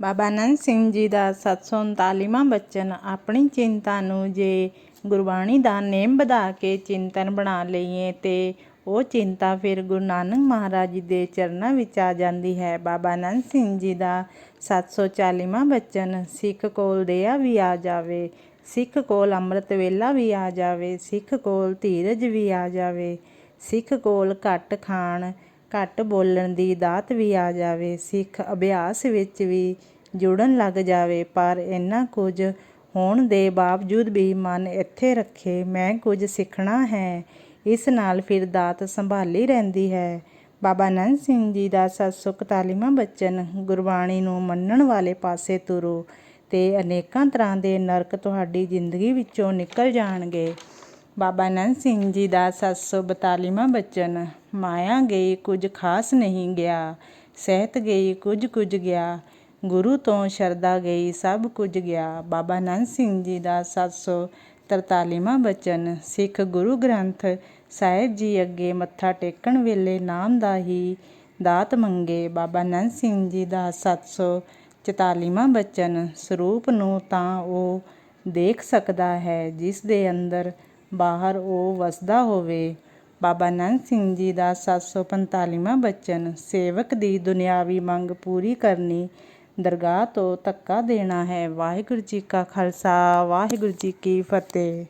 ਬਾਬਾ ਨੰਦ ਸਿੰਘ ਜੀ ਦਾ 739ਵਾਂ ਬਚਨ ਆਪਣੀ ਚਿੰਤਾ ਨੂੰ ਜੇ ਗੁਰਬਾਣੀ ਦਾ ਨੇਮ ਵਧਾ ਕੇ ਚਿੰਤਨ ਬਣਾ ਲਈਏ ਤੇ ਉਹ ਚਿੰਤਾ ਫਿਰ ਗੁਰੂ ਨਾਨਕ ਮਹਾਰਾਜ ਜੀ ਦੇ ਚਰਨਾਂ ਵਿੱਚ ਆ ਜਾਂਦੀ ਹੈ। ਬਾਬਾ ਨੰਦ ਸਿੰਘ ਜੀ ਦਾ 740ਵਾਂ ਬਚਨ, ਸਿੱਖ ਕੋਲ ਦਇਆ ਵੀ ਆ ਜਾਵੇ, ਸਿੱਖ ਕੋਲ ਅੰਮ੍ਰਿਤ ਵੇਲਾ ਵੀ ਆ ਜਾਵੇ, ਸਿੱਖ ਕੋਲ ਧੀਰਜ ਵੀ ਆ ਜਾਵੇ, ਸਿੱਖ ਕੋਲ ਘੱਟ ਖਾਣ ਘੱਟ ਬੋਲਣ ਦੀ ਦਾਤ ਵੀ ਆ ਜਾਵੇ, ਸਿੱਖ ਅਭਿਆਸ ਵਿੱਚ ਵੀ ਜੁੜਨ ਲੱਗ ਜਾਵੇ, ਪਰ ਇੰਨਾ ਕੁਝ ਹੋਣ ਦੇ ਬਾਵਜੂਦ ਵੀ ਮਨ ਇੱਥੇ ਰੱਖੇ, ਮੈਂ ਕੁਝ ਸਿੱਖਣਾ ਹੈ। ਇਸ ਨਾਲ ਫਿਰ ਦਾਤ ਸੰਭਾਲੀ ਰਹਿੰਦੀ ਹੈ। ਬਾਬਾ ਨੰਦ ਸਿੰਘ ਜੀ ਦਾ 741ਵਾਂ ਬਚਨ ਗੁਰਬਾਣੀ ਨੂੰ ਮੰਨਣ ਵਾਲੇ ਪਾਸੇ ਤੁਰੋ ਤੇ ਅਨੇਕਾਂ ਤਰ੍ਹਾਂ ਦੇ ਨਰਕ ਤੁਹਾਡੀ ਜ਼ਿੰਦਗੀ ਵਿੱਚੋਂ ਨਿਕਲ ਜਾਣਗੇ। ਬਾਬਾ ਨੰਦ ਸਿੰਘ ਜੀ ਦਾ 742ਵਾਂ ਬਚਨ, ਮਾਇਆ ਗਈ ਕੁਝ ਖਾਸ ਨਹੀਂ ਗਿਆ, ਸਹਿਤ ਗਈ ਕੁਝ ਕੁਝ ਗਿਆ, ਗੁਰੂ ਤੋਂ ਸ਼ਰਦਾ ਗਈ ਸਭ ਕੁਝ ਗਿਆ। ਬਾਬਾ ਨੰਦ ਸਿੰਘ ਜੀ ਦਾ 743ਵਾਂ ਬਚਨ, ਸਿੱਖ ਗੁਰੂ ਗ੍ਰੰਥ ਸਾਹਿਬ ਜੀ ਅੱਗੇ ਮੱਥਾ ਟੇਕਣ ਵੇਲੇ ਨਾਮ ਦਾ ਹੀ ਦਾਤ ਮੰਗੇ। ਬਾਬਾ ਨੰਦ ਸਿੰਘ ਜੀ ਦਾ 744ਵਾਂ ਬਚਨ, ਸਰੂਪ ਨੂੰ ਤਾਂ ਉਹ ਦੇਖ ਸਕਦਾ ਹੈ, ਜਿਸ ਦੇ ਅੰਦਰ ਬਾਹਰ ਉਹ ਵਸਦਾ ਹੋਵੇ। ਬਾਬਾ ਨੰਦ ਸਿੰਘ ਜੀ ਦਾ 745ਵਾਂ ਬਚਨ, ਸੇਵਕ ਦੀ ਦੁਨਿਆਵੀ ਮੰਗ ਪੂਰੀ ਕਰਨੀ ਦਰਗਾਹ ਤੋਂ ਧੱਕਾ ਦੇਣਾ ਹੈ। ਵਾਹਿਗੁਰੂ ਜੀ ਕਾ ਖਾਲਸਾ, ਵਾਹਿਗੁਰੂ ਜੀ ਕੀ ਫਤਿਹ।